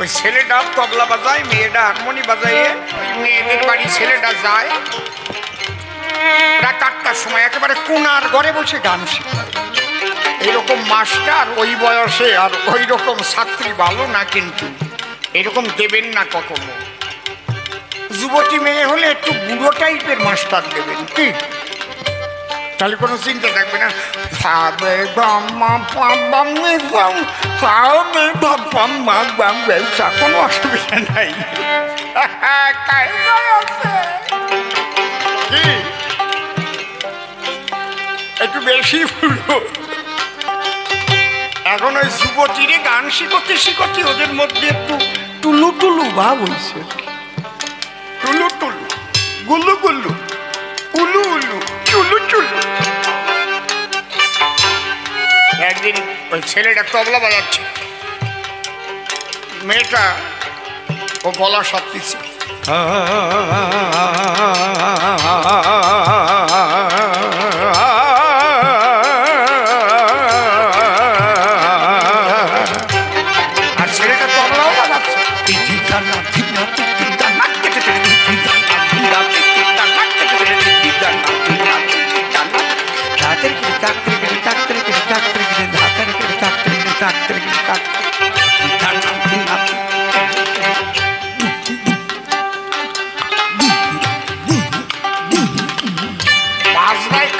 ওই ছেলেটা তবলা বাজায়, মেয়েটা হারমোনি বাজায় মেয়েদের বাড়ি ছেলেটা যায়। রাত আটটার সময়, একেবারে কোনার ঘরে বসে গান শিখায় এরকম মাস্টার ওই বয়সে আর ওই রকম ছাত্রী ভালো না কিন্তু, এরকম দেবেন না কখনো। যুবতী মেয়ে হলে একটু বুড়ো টাইপের মাস্টার দেবেন, কি? তাহলে কোনো চিন্তা থাকবে না সাবে ব্যবসা কোনো অসুবিধা নাই। একটু বেশি এখন ওই যুবতীরে গান শিখতে শিখতে ওদের মধ্যে একটু টুলু টুলু ভাব হয়েছে টুলু টুলু গুল্লু গুল্লু উলু উলু একদিন ওই ছেলেটা তবলা বাজাচ্ছে মেয়েটা ও গলা সব আর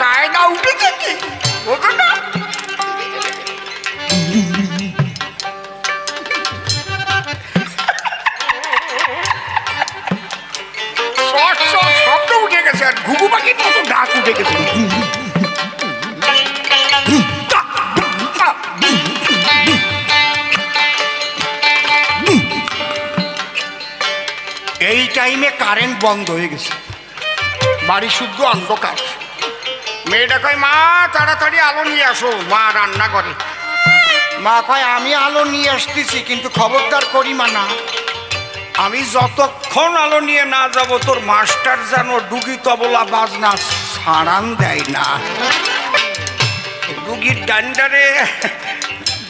কায়দা উঠেছে কি ওকে টাইমে কারেন্ট বন্ধ হয়ে গেছে। বাড়ি শুদ্ধ অন্ধকার। মেয়েটা কয়, মা, তাড়াতাড়ি আলো নিয়ে আসো। মা রান্না করে। মা কয়, আমি আলো নিয়ে আসতেছি, কিন্তু খবরদার করি মা না। আমি যতক্ষণ আলো নিয়ে না যাব, তোর মাস্টার যেন ডুগি তবলা বাজনা ছাড়ান দেয় না। ডুগির ডান্ডারে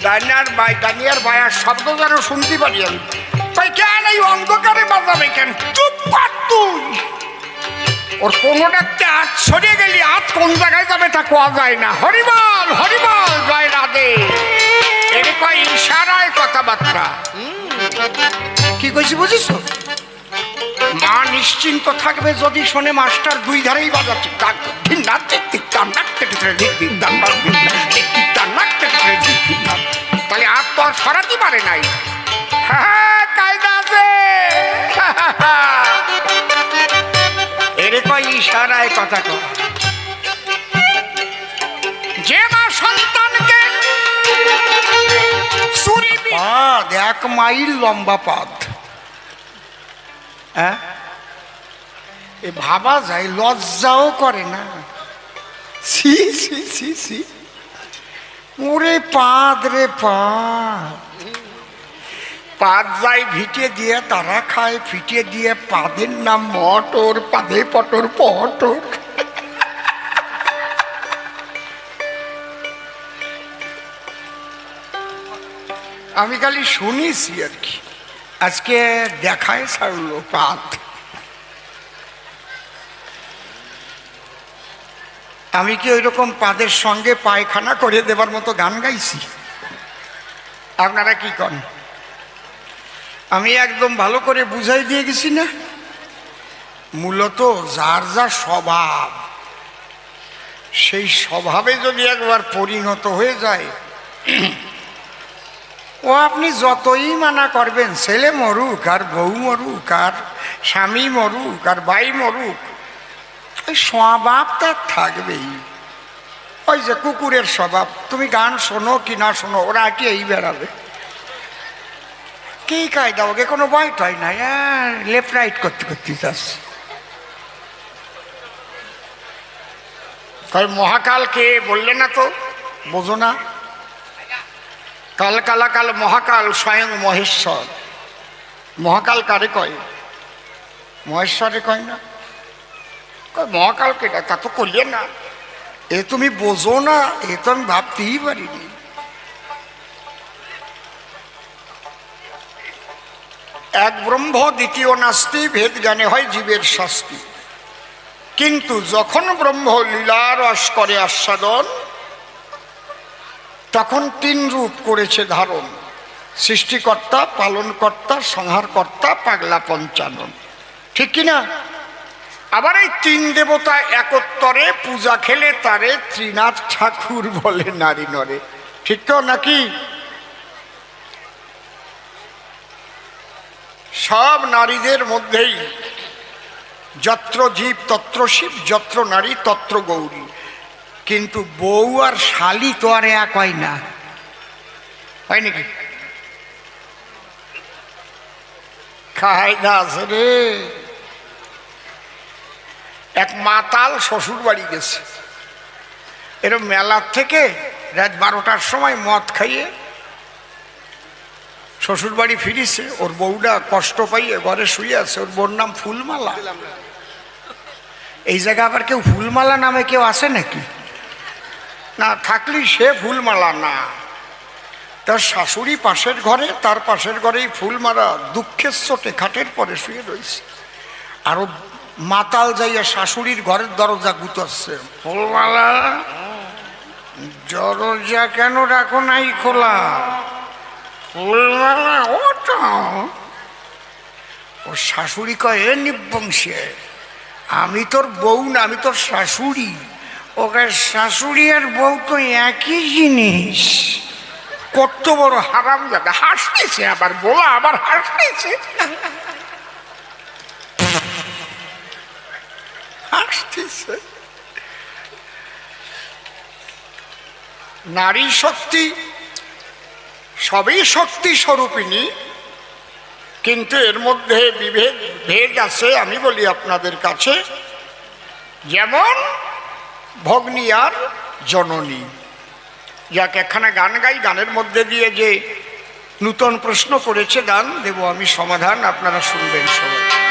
ডান্ডার বাই ডানিয়ার বায়ার শব্দ যেন শুনতে পারি আমি। তাই কেন এই অন্ধকারে বাজাবে কেন চুপ কর তুই ওর কোনোটাতে হাত সরিয়ে গেলি হাত কোন জায়গায় যাবে তা কোয়া যায় না হরিবল হরিবল জয় রাধে এর কয় ইশারায় কথাবার্তা কি কইছি বুঝিস মা নিশ্চিন্ত থাকবে যদি শোনে মাস্টার দুই ধারেই বাজাচ্ছে ডাক নাক টিক টিক টান নাক টিক টিক টিক টিক টান নাক টিক টিক টিক টান নাক টিক টিক টিক টিক তাহলে আর তো আর সরাতে পারে নাই হ্যাঁ এক মাইল লম্বা পাদ। হ্যাঁ এ ভাবা যায়, লজ্জাও করে না। ছি ছি ছি ছি। ওরে পাদ রে পাদ। পাদ যায় ভিটে দিয়ে তারা খায় ফিটে দিয়ে পাদের নাম মটর, পাদে পটর পটর। আমি খালি শুনেছি আর কি। আজকে দেখায় ছাড়লো পাত আমি কি ওইরকম পাদের সঙ্গে পায়খানা করে দেবার মতো গান গাইছি? আপনারা কি করেন আমি একদম ভালো করে বুঝাই দিয়ে গেছি না? মূলত যার যা স্বভাব, সেই স্বভাবে যদি একবার পরিণত হয়ে যায়, ও আপনি যতই মানা করবেন, ছেলে মরুক, আর বউ মরুক, আর স্বামী মরুক, আর ভাই মরুক, ওই স্বভাব তার থাকবেই। ওই যে কুকুরের স্বভাব, তুমি গান শোনো কি না শোনো, ওরা আটি এই বেড়াবে? কি কায়দা ওকে? কোনো ভয় টয় নাই হ্যাঁ? লেফট রাইট করতে করতে যাচ্ছে তাই মহাকালকে বললে না তো? বোঝো না। কাল কালাকাল মহাকাল স্বয়ং মহেশ্বর। মহাকাল কারে কয়? মহেশ্বরে কয় না। কয় মহাকাল কেটা তা তো করলে না। এ তুমি বোঝো না, এ তো আমি ভাবতেই পারিনি। এক ব্রহ্ম, দ্বিতীয় নাস্তি ভেদ জ্ঞানে হয় জীবের শাস্তি। কিন্তু যখন ব্রহ্ম লীলারস করে আস্বাদন, তখন তিন রূপ করেছে ধারণ। সৃষ্টিকর্তা, পালনকর্তা, সংহারকর্তা, পাগলা পঞ্চানন। ঠিক কিনা আবার এই তিন দেবতা একত্তরে পূজা খেলে তারে ত্রিনাথ ঠাকুর বলে নারী নরে। ঠিক তো নাকি? সব নারীদের মধ্যেই যত্র জীব, তত্র শিব, যত্র নারী, তত্র গৌরী। কিন্তু বউ আর শালি তো আর এক হয় না। হয় নাকি? না আছে রে। এক মাতাল শ্বশুর বাড়ি গেছে। এরম মেলার থেকে রাত বারোটার সময় মদ খাইয়ে শ্বশুর বাড়ি ফিরিছে, ওর বউটা কষ্ট পাইয়ে ঘরে শুয়ে আছে, ওর বউর নাম ফুলমালা। এই জায়গা আবার কেউ ফুলমালা নামে কেউ আছে নাকি? না থাকলি সে ফুলমালা না। তার শাশুড়ি পাশের ঘরে, তার পাশের ঘরেই ফুলমালা দুঃখের চোটে খাটের পরে শুয়ে রয়েছে আরও মাতাল যাইয়া শাশুড়ির ঘরের দরজা গুতাচ্ছে। ফুলমালা, দরজা কেন রাখো নাই খোলা? ও শাশুড়ি কয়, নিবংশে। আমি তোর বউ না, আমি তোর শাশুড়ি। ওকে শাশুড়ি আর বউ তো একই জিনিস। কত বড় হারাম যাবে হাসতেছে আবার বলা আবার হাসতেছে। হাসতেছে। নারী শক্তি সবই শক্তি স্বরূপিনী কিন্তু এর মধ্যে বিভেদ, ভেদ আছে আমি বলি আপনাদের কাছে। যেমন ভগ্নী আর জননী। যাকে এখানে গান গাই, গানের মধ্যে দিয়ে যে নূতন প্রশ্ন করেছে গান, দেব আমি সমাধান, আপনারা শুনবেন সবাই।